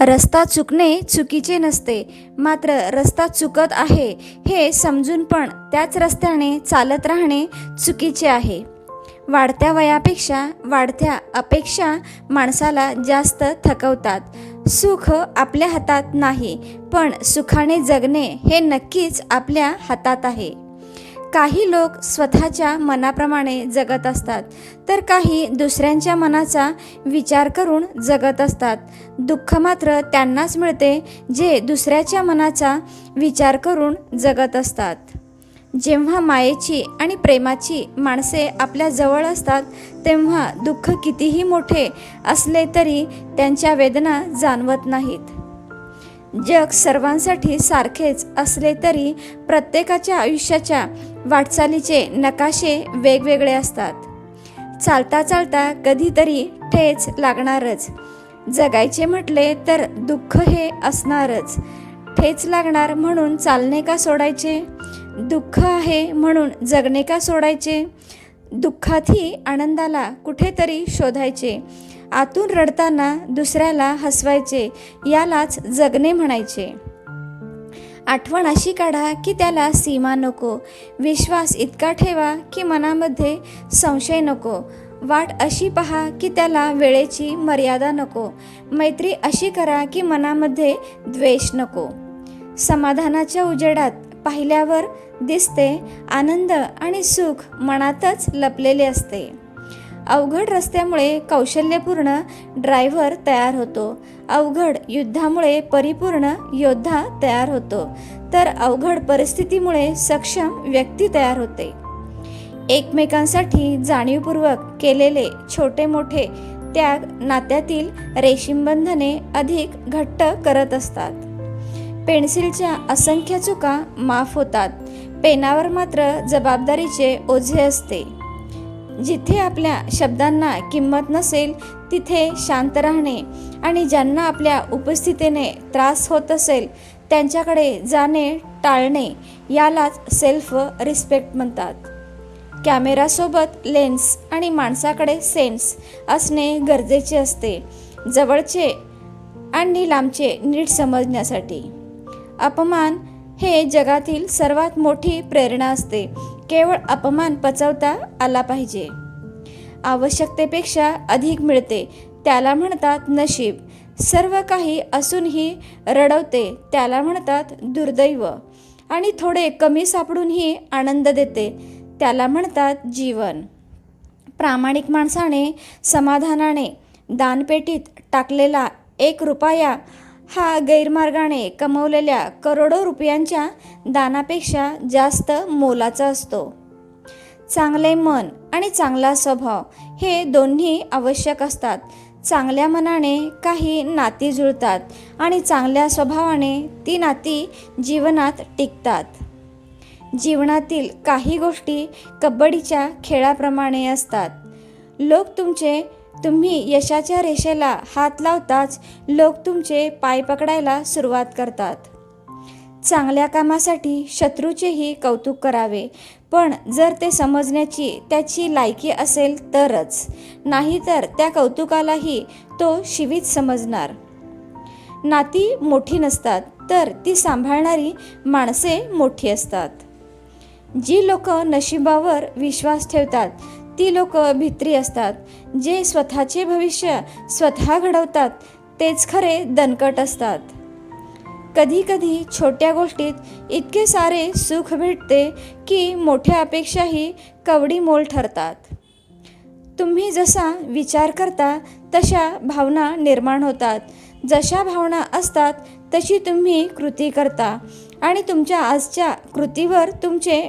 रस्ता चुकणे चुकीचे नसते. मात्र रस्ता चुकत आहे हे समजून पण त्याच रस्त्याने चालत राहणे चुकीचे आहे. वाढत्या वयापेक्षा वाढत्या अपेक्षा माणसाला जास्त थकवतात. सुख आपल्या हातात नाही पण सुखाने जगणे हे नक्कीच आपल्या हातात आहे. काही लोक स्वतःच्या मनाप्रमाणे जगत असतात तर काही दुसऱ्यांच्या मनाचा विचार करून जगत असतात. दुःख मात्र त्यांनाच मिळते जे दुसऱ्याच्या मनाचा विचार करून जगत असतात. जेव्हा मायेची आणि प्रेमाची माणसे आपल्या जवळ असतात तेव्हा दुःख कितीही मोठे असले तरी त्यांच्या वेदना जाणवत नाहीत. जग सर्वांसाठी सारखेच असले तरी प्रत्येकाच्या आयुष्याच्या वाटचालीचे नकाशे वेगवेगळे असतात. चालता चालता कधीतरी ठेच लागणारच. जगायचे म्हटले तर दुःख हे असणारच. ठेच लागणार म्हणून चालणे का सोडायचे? दुःख आहे म्हणून जगणे का सोडायचे? दुःखातही आनंदाला कुठेतरी शोधायचे. आतून रडताना दुसऱ्याला हसवायचे यालाच जगणे म्हणायचे. आठवण अशी काढा की त्याला सीमा नको विश्वास इतका ठेवा की मनामध्ये संशय नको. वाट अशी पहा की त्याला वेळेची मर्यादा नको मैत्री अशी करा की मनामध्ये द्वेष नको. समाधानाच्या उजेडात पाहिल्यावर दिसते आनंद आणि सुख मनातच लपलेले असते. अवघड रस्त्यामुळे कौशल्यपूर्ण ड्रायव्हर तयार होतो. अवघड युद्धामुळे परिपूर्ण योद्धा तयार होतो. तर अवघड परिस्थितीमुळे सक्षम व्यक्ती तयार होते. एकमेकांसाठी जाणीवपूर्वक केलेले छोटे मोठे त्याग नात्यातील रेशीमबंधने अधिक घट्ट करत असतात. पेन्सिलच्या असंख्य चुका माफ होतात. पेनावर मात्र जबाबदारीचे ओझे असते. जिथे आपल्या शब्दांना किंमत नसेल तिथे शांत राहणे आणि ज्यांना आपल्या उपस्थितीने त्रास होत असेल त्यांच्याकडे जाणे टाळणे यालाच सेल्फ रिस्पेक्ट म्हणतात. कॅमेरासोबत लेन्स आणि माणसाकडे सेन्स असणे गरजेचे असते जवळचे आणि लांबचे नीट समजण्यासाठी. अपमान हे जगातील सर्वात मोठी प्रेरणा असते. केवळ अपमान पचवता आला पाहिजे. आवश्यकतेपेक्षा अधिक मिळते त्याला म्हणतात नशीब. सर्व काही असूनही रडवते त्याला म्हणतात दुर्दैव. आणि थोडे कमी सापडूनही आनंद देते त्याला म्हणतात जीवन. प्रामाणिक माणसाने समाधानाने दानपेटीत टाकलेला एक रुपया हा गैरमार्गाने कमवलेल्या करोडो रुपयांच्या दानापेक्षा जास्त मोलाचा असतो. चांगले मन आणि चांगला स्वभाव हे दोन्ही आवश्यक असतात. चांगल्या मनाने काही नाती जुळतात आणि चांगल्या स्वभावाने ती नाती जीवनात टिकतात. जीवनातील काही गोष्टी कबड्डीच्या खेळाप्रमाणे असतात. लोक तुमचे तुम्ही यशाच्या रेषेला हात लावताच लोक तुमचे पाय पकडायला सुरुवात करतात. चांगल्या कामासाठी शत्रूचेही कौतुक करावे पण जर ते समजण्याची त्याची लायकी असेल तरच नाहीतर त्या कौतुकालाही तो शिवीत समजणार. नाती मोठी नसतात तर ती सांभाळणारी माणसे मोठी असतात. जी लोक नशिबावर विश्वास ठेवतात ती लोक भित्री असतात जे स्वतःचे भविष्य स्वतः घडवतात तेच खरे दणकट असतात. कधीकधी छोट्या गोष्टीत इतके सारे सुख भेटते की मोठ्या अपेक्षाही कवडी मोल ठरतात. तुम्ही जसा विचार करता तशा भावना निर्माण होतात. जशा भावना असतात तशी तुम्ही कृती करता आणि तुमच्या आजच्या कृतीवर तुमचे